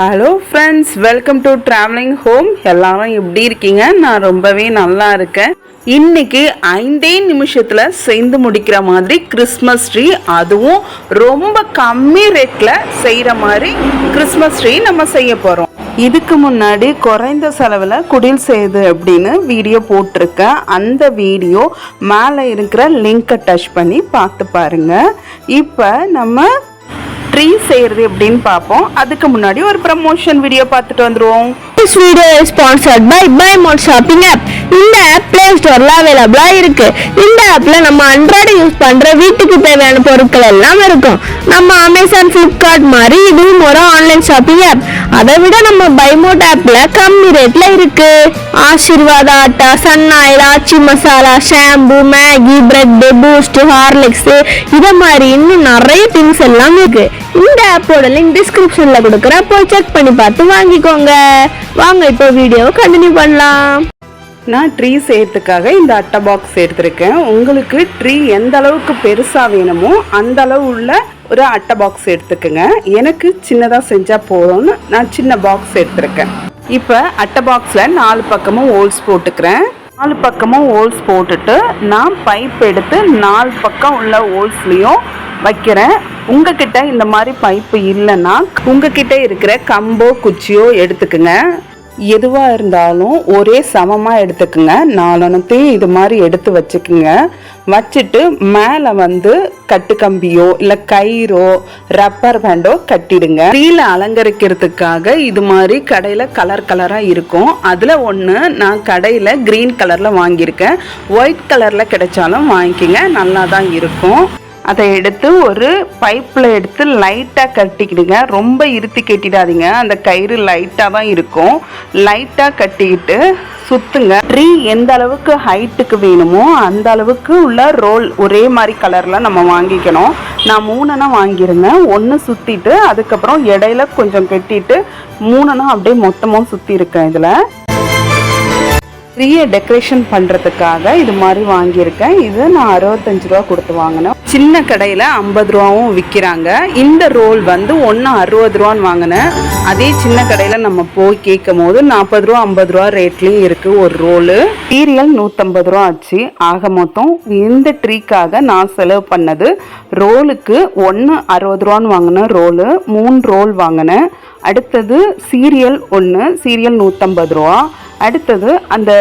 Hello friends welcome to traveling home எல்லாரும் எப்படி இருக்கீங்க? நான் ரொம்பவே நல்லா இருக்கேன். இன்னைக்கு ஐந்தே நிமிஷத்தில் செய்து முடிக்கிற மாதிரி கிறிஸ்மஸ் ட்ரீ அதுவும் ரொம்ப கம்மி ரேட்டில் செய்கிற மாதிரி கிறிஸ்மஸ் ட்ரீ நம்ம செய்ய போகிறோம் இதுக்கு முன்னாடி குறைந்த செலவில் குடில் செய்யுது அப்படின்னு வீடியோ போட்டிருக்கேன். அந்த வீடியோ மேலே இருக்கிற லிங்கை டச் பண்ணி பார்த்து பாருங்கள் இப்போ நம்ம ட்ரீ செய்கிறது எப்படின்னு பார்ப்போம். அதுக்கு முன்னாடி ஒரு ப்ரமோஷன் வீடியோ பார்த்துட்டு வந்துருவோம். This video is sponsored by by mod shopping app இந்த ஆப் பிளே ஸ்டோர்ல அவைலபிளா இருக்கு. இந்த ஆப்ல நம்ம அன்றாட யூஸ் பண்ற வீட்டுக்கு தேவையான பொருட்கள் எல்லாம் இருக்கும். நம்ம அமேசான் ஃப்ளிப்கார்ட் மாதிரி இதுவும் ஒரு ஆன்லைன் ஷாப்பிங் ஆப் அதை விட நம்ம பைமோட் ஆப்ல கம்மி ரேட்ல இருக்கு. Aashirvaad atta sun oil Aachi masala shampoo Maggi bread Boost Horlicks இதை மாதிரி இன்னும் நிறைய திங்ஸ் எல்லாம் இருக்கு. இந்த ஆப்போட லிங்க் டிஸ்கிரிப்ஷன்ல கொடுக்குறேன். போய் செக் பண்ணி பார்த்து வாங்கிக்கோங்க. வாங்க இப்போ வீடியோவை கண்டினியூ பண்ணலாம். நான் ட்ரீ செய்கிறதுக்காக இந்த அட்டை பாக்ஸ் எடுத்திருக்கேன். உங்களுக்கு ட்ரீ எந்த அளவுக்கு பெருசாக வேணுமோ அந்த அளவு உள்ள ஒரு அட்டை பாக்ஸ் எடுத்துக்கோங்க. எனக்கு சின்னதாக செஞ்சால் போதும்னு நான் சின்ன பாக்ஸ் எடுத்திருக்கேன். இப்போ அட்டை பாக்ஸில் நாலு பக்கமும் ஹோல்ஸ் போட்டுக்கிறேன். நாலு பக்கமும் ஹோல்ஸ் போட்டுட்டு நான் பைப் எடுத்து நாலு பக்கம் உள்ள ஹோல்ஸ்லேயும் வைக்கிறேன். உங்ககிட்ட இந்த மாதிரி பைப்பு இல்லைன்னா உங்ககிட்ட இருக்கிற கம்போ குச்சியோ எடுத்துக்குங்க. எதுவாக இருந்தாலும் ஒரே சமமாக எடுத்துக்குங்க. நாலனத்தையும் இது மாதிரி எடுத்து வச்சுக்குங்க. வச்சுட்டு மேலே வந்து கட்டுக்கம்பியோ இல்லை கயிறோ ரப்பர் பேண்டோ கட்டிடுங்க. ட்ரீல அலங்கரிக்கிறதுக்காக இது மாதிரி கடையில் கலர் கலராக இருக்கும். அதில் ஒன்று நான் கடையில் க்ரீன் கலரில் வாங்கியிருக்கேன். ஒயிட் கலரில் கிடைச்சாலும் வாங்கிக்கோங்க. நல்லா தான் இருக்கும். அதை எடுத்து ஒரு பைப்பில் எடுத்து லைட்டாக கட்டிக்கிடுங்க. ரொம்ப இருத்தி கட்டிடாதீங்க. அந்த கயிறு லைட்டாக தான் இருக்கும். லைட்டாக கட்டிக்கிட்டு சுற்றுங்க ட்ரீ எந்த அளவுக்கு ஹைட்டுக்கு வேணுமோ அந்த அளவுக்கு உள்ள ரோல் ஒரே மாதிரி கலரில் நம்ம வாங்கிக்கணும். நான் மூணுனா வாங்கியிருந்தேன். ஒன்று சுற்றிட்டு அதுக்கப்புறம் இடையில கொஞ்சம் கட்டிட்டு மூணுனா அப்படியே மொத்தமாக சுற்றி இருக்கேன் இதில். ட்ரீயை டெக்கரேஷன் பண்ணுறதுக்காக இது மாதிரி வாங்கியிருக்கேன். இது நான் அறுபத்தஞ்சு ரூபா கொடுத்து வாங்கினேன். சின்ன கடையில் ஐம்பது ரூபாவும் விற்கிறாங்க இந்த ரோல் வந்து ஒன்று அறுபது ரூபான்னு வாங்கினேன். அதே சின்ன கடையில் நம்ம போய் கேட்கும் போது நாற்பது ரூபா ஐம்பது ரூபா ரேட்லேயும் இருக்குது ஒரு ரோலு. சீரியல் நூற்றம்பது ரூபா ஆச்சு. ஆக மொத்தம் இந்த ட்ரீக்காக நான் செலவு பண்ணது ரோலுக்கு ஒன்று அறுபது ரூபான்னு வாங்கினேன் ரோலு மூணு ரோல் வாங்கினேன். அடுத்தது சீரியல் ஒன்று சீரியல் நூற்றம்பது ரூபா. அடுத்தது அந்த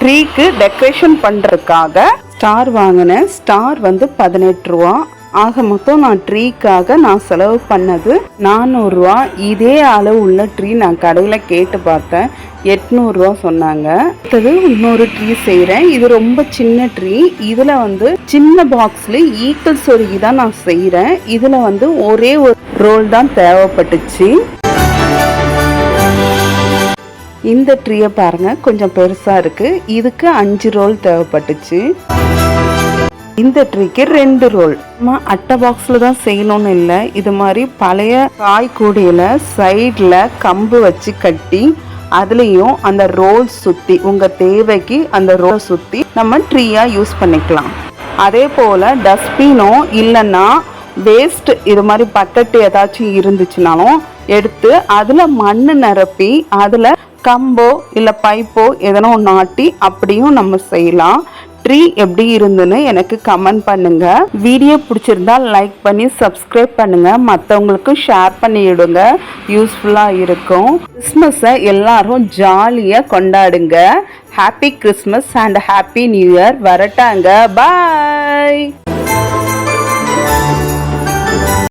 ட்ரீக்கு டெக்கரேஷன் பண்ணுறதுக்காக ஸ்டார் வாங்கினேன். ஸ்டார் வந்து பதினெட்டு ரூபா. ஆக மொத்தம் நான் ட்ரீக்காக நான் செலவு பண்ணது நானூறுரூவா இதே அளவு உள்ள ட்ரீ நான் கடையில் கேட்டு பார்த்தேன். எட்நூறுரூவா சொன்னாங்க. அடுத்தது இன்னொரு ட்ரீ செய்கிறேன் இது ரொம்ப சின்ன ட்ரீ இதில் வந்து சின்ன பாக்ஸில் ஈக்கல் சொருகி தான் நான் செய்கிறேன் இதில் வந்து ஒரே ஒரு ரோல் தான் தேவைப்பட்டுச்சு. இந்த ட்ரீயை பாருங்கள் கொஞ்சம் பெருசாக இருக்குது இதுக்கு அஞ்சு ரோல் தேவைப்பட்டுச்சு. இந்த ட்ரீக்கு ரெண்டு ரோல். நம்ம அட்டை பாக்ஸில் தான் செய்யணும்னு இல்லை. இது மாதிரி பழைய காய்கூடையில் சைடில் கம்பு வச்சு கட்டி அதுலேயும் அந்த ரோல் சுற்றி உங்கள் தேவைக்கு அந்த ரோல் சுற்றி நம்ம ட்ரீயாக யூஸ் பண்ணிக்கலாம். அதே போல் டஸ்ட்பினோ இல்லைன்னா வேஸ்ட் இது மாதிரி பக்கெட்டு ஏதாச்சும் இருந்துச்சுனாலும் எடுத்து அதில் மண் நிரப்பி அதில் கம்போ இல்லை பைப்போ எதனா ஒன்று ஆட்டி அப்படியும் நம்ம செய்யலாம். ட்ரீ எப்படி இருந்துன்னு எனக்கு கமெண்ட் பண்ணுங்க. வீடியோ பிடிச்சிருந்தா லைக் பண்ணி சப்ஸ்கிரைப் பண்ணுங்க. மற்றவங்களுக்கு ஷேர் பண்ணிவிடுங்க யூஸ்ஃபுல்லாக இருக்கும். கிறிஸ்மஸை எல்லாரும் ஜாலியாக கொண்டாடுங்க. Happy Christmas and happy new year வரட்டாங்க. Bye